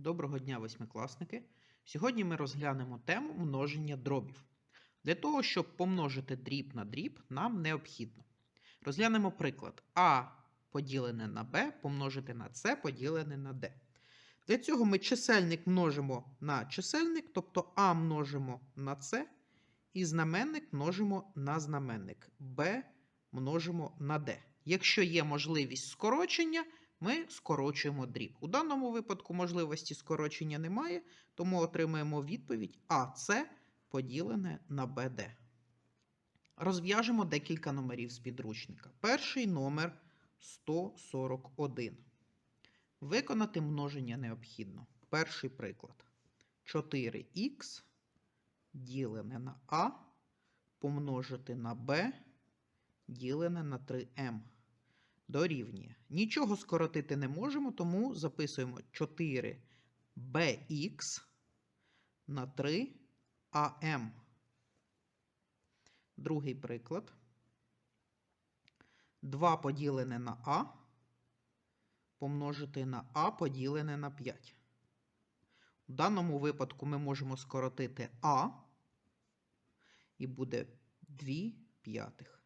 Доброго дня, восьмикласники! Сьогодні ми розглянемо тему множення дробів. Для того, щоб помножити дріб на дріб, нам необхідно. Розглянемо приклад А поділене на Б помножити на С поділене на Д. Для цього ми чисельник множимо на чисельник, тобто А множимо на С, і знаменник множимо на знаменник, Б множимо на Д. Якщо є можливість скорочення, ми скорочуємо дріб. У даному випадку можливості скорочення немає, тому отримаємо відповідь АС поділене на БД. Розв'яжемо декілька номерів з підручника. Перший номер 141. Виконати множення необхідно. Перший приклад. 4х ділене на А помножити на Б ділене на 3М дорівнює. Нічого скоротити не можемо, тому записуємо 4bx на 3am. Другий приклад. 2 поділене на а помножити на а поділене на 5. У даному випадку ми можемо скоротити а і буде 2 п'ятих.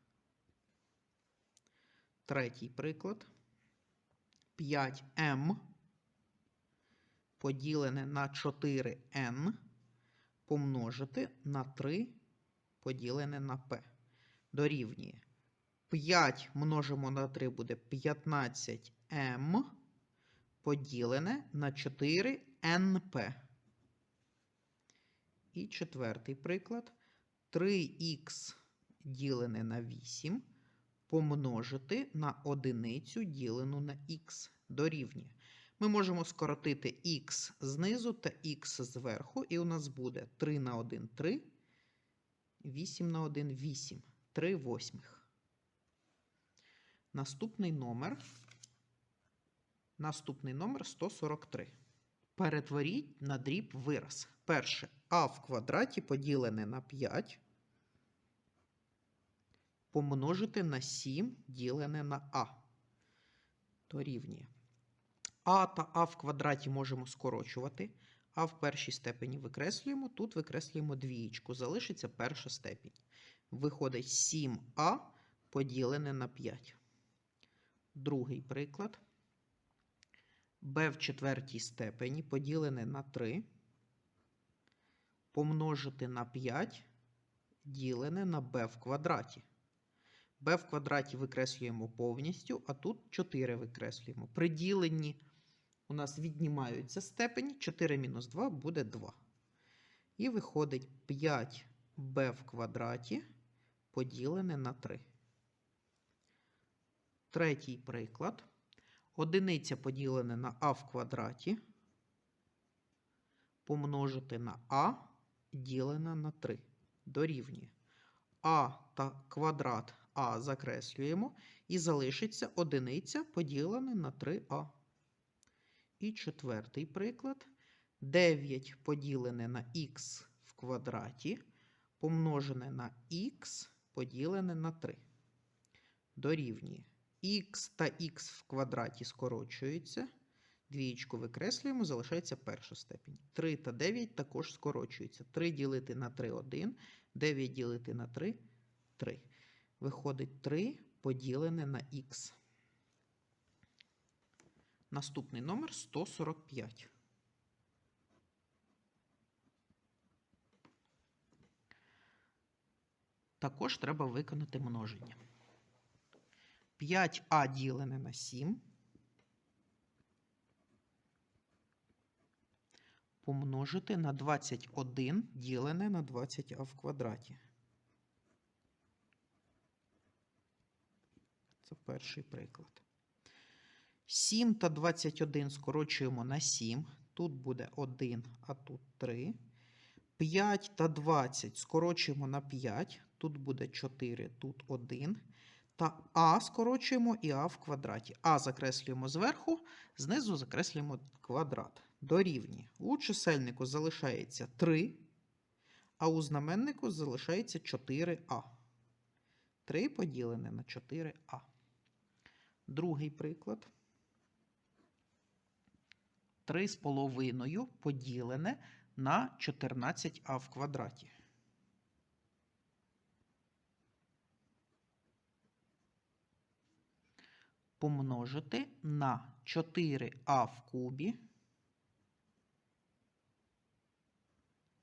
Третій приклад. 5m поділене на 4n помножити на 3 поділене на p. Дорівнює. 5 множимо на 3 буде 15m поділене на 4np. І четвертий приклад. 3х ділене на 8 помножити на одиницю ділену на х дорівнює. Ми можемо скоротити х знизу та х зверху, і у нас буде 3 на 1 3, 8 на 1 8, 3 восьмих. Наступний номер. Наступний номер 143. Перетворіть на дріб вираз. Перше а в квадраті поділене на 5 помножити на 7 ділене на а. Дорівнює. А та а в квадраті можемо скорочувати. А в першій степені викреслюємо. Тут викреслюємо двієчку. Залишиться перша степінь. Виходить 7а поділене на 5. Другий приклад. b в четвертій степені поділене на 3. Помножити на 5 ділене на b в квадраті b в квадраті викреслюємо повністю, а тут 4 викреслюємо. При діленні у нас віднімаються степені, 4 мінус 2 буде 2. І виходить 5b в квадраті поділене на 3. Третій приклад. Одиниця поділене на а в квадраті. Помножити на а ділене на 3. Дорівнює. А та квадрат а закреслюємо, і залишиться одиниця поділене на 3а. І четвертий приклад. 9 поділене на х в квадраті, помножене на х поділене на 3. Дорівнює. х та х в квадраті скорочуються. Двієчку викреслюємо, залишається перша степінь. 3 та 9 також скорочуються. 3 ділити на 3 1, 9 ділити на 3 3 виходить 3 поділене на х. Наступний номер 145. Також треба виконати множення. 5а ділене на 7. Помножити на 21 ділене на 20а в квадраті. Це перший приклад. 7 та 21 скорочуємо на 7. Тут буде 1, а тут 3. 5 та 20 скорочуємо на 5. Тут буде 4, тут 1. Та А скорочуємо і А в квадраті. А закреслюємо зверху, знизу закреслюємо квадрат. Дорівнює. У чисельнику залишається 3, а у знаменнику залишається 4а. 3 поділене на 4а. Другий приклад. 3,5 поділене на 14а в квадраті. Помножити на 4а в кубі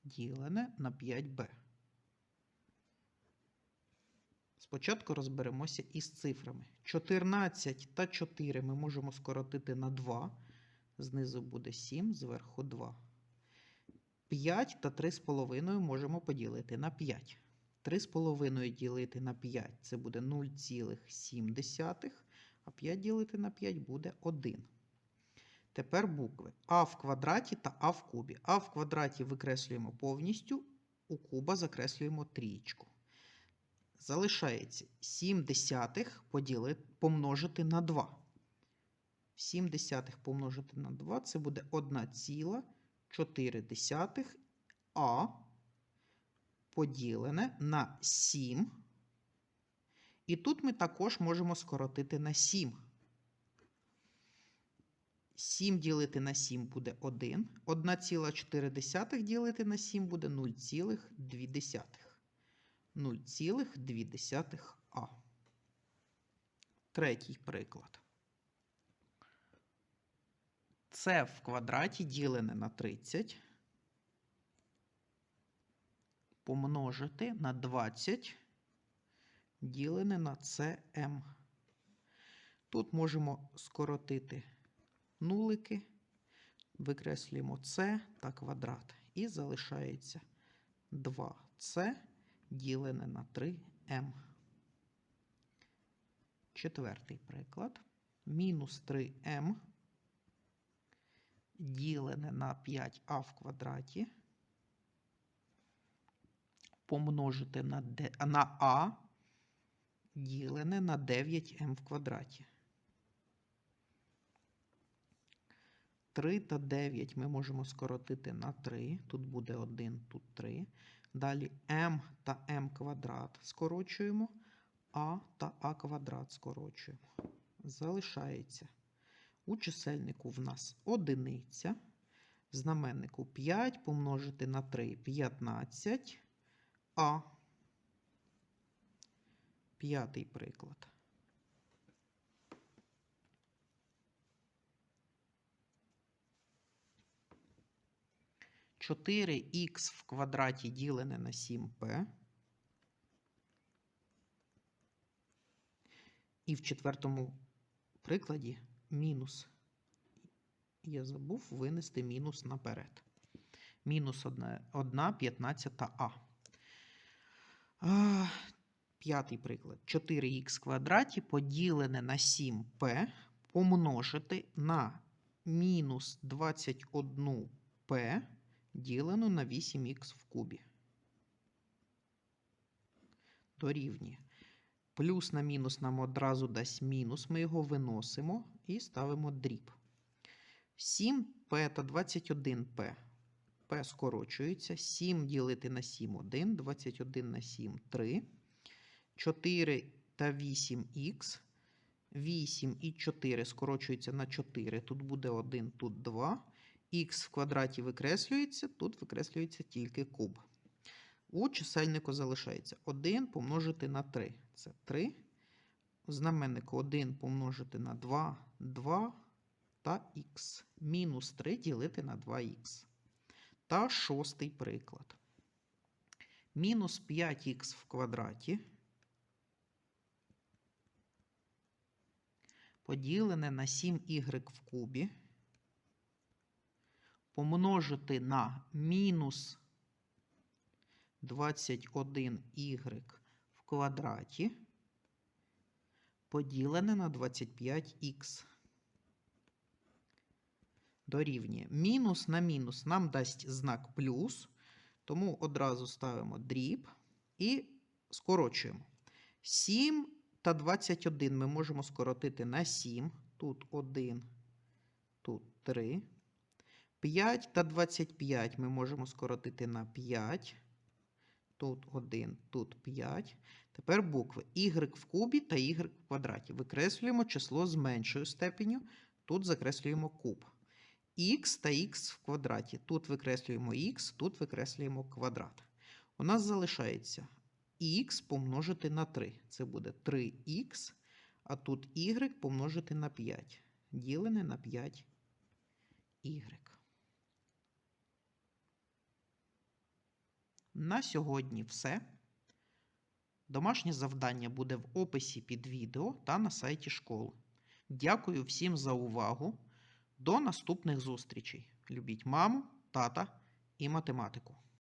ділене на 5b. Спочатку розберемося із цифрами. 14 та 4 ми можемо скоротити на 2. Знизу буде 7, зверху 2. 5 та 3,5 можемо поділити на 5. 3,5 ділити на 5 це буде 0,7, а 5 ділити на 5 буде 1. Тепер букви А в квадраті та А в кубі. А в квадраті викреслюємо повністю, у куба закреслюємо трієчку. Залишається 7 десятих поділити, помножити на 2. 7 десятих помножити на 2 це буде 1,4 А поділене на 7. І тут ми також можемо скоротити на 7. 7 ділити на 7 буде 1. 1,4 ділити на 7 буде 0,2. 0,2 А. Третій приклад. Це в квадраті ділене на 30. Помножити на 20 ділене на СМ. Тут можемо скоротити нулики, викреслюємо С та квадрат. І залишається 2С ділене на 3М. Четвертий приклад. Мінус 3М ділене на 5а в квадраті. Помножити на, Д, на А ділене на 9М в квадраті. 3 та 9 ми можемо скоротити на 3. Тут буде 1, тут 3. Далі m та m квадрат скорочуємо, а та а квадрат скорочуємо. Залишається. У чисельнику в нас одиниця. Знаменнику 5 помножити на 3 15. А. П'ятий приклад. 4х в квадраті ділене на 7p. І в четвертому прикладі мінус. Я забув винести мінус наперед. Мінус 1 15 А. П'ятий приклад. 4х квадраті поділене на 7p помножити на мінус 21p ділено на 8х в кубі. Дорівнює. Плюс на мінус нам одразу дасть мінус, ми його виносимо і ставимо дріб. 7p та 21p. P скорочується. 7 ділити на 7 1, 21 на 7 3. 4 та 8х. 8 і 4 скорочуються на 4. Тут буде 1, тут 2 х в квадраті викреслюється, тут викреслюється тільки куб. У чисельнику залишається 1 помножити на 3. Це 3. У знаменнику 1 помножити на 2, 2 та х. Мінус 3 ділити на 2х. Та шостий приклад. Мінус 5х в квадраті. Поділене на 7y в кубі помножити на мінус 21y в квадраті поділене на 25х. Дорівнює. Мінус на мінус нам дасть знак плюс, тому одразу ставимо дріб і скорочуємо. 7 та 21 ми можемо скоротити на 7. Тут 1, тут 3. 5 та 25 ми можемо скоротити на 5. Тут 1, тут 5. Тепер букви y в кубі та y в квадраті. Викреслюємо число з меншою степеню. Тут закреслюємо куб. х та х в квадраті. Тут викреслюємо х, тут викреслюємо квадрат. У нас залишається х помножити на 3. Це буде 3х, а тут y помножити на 5. Ділене на 5y. На сьогодні все. Домашнє завдання буде в описі під відео та на сайті школи. Дякую всім за увагу. До наступних зустрічей. Любіть маму, тата і математику.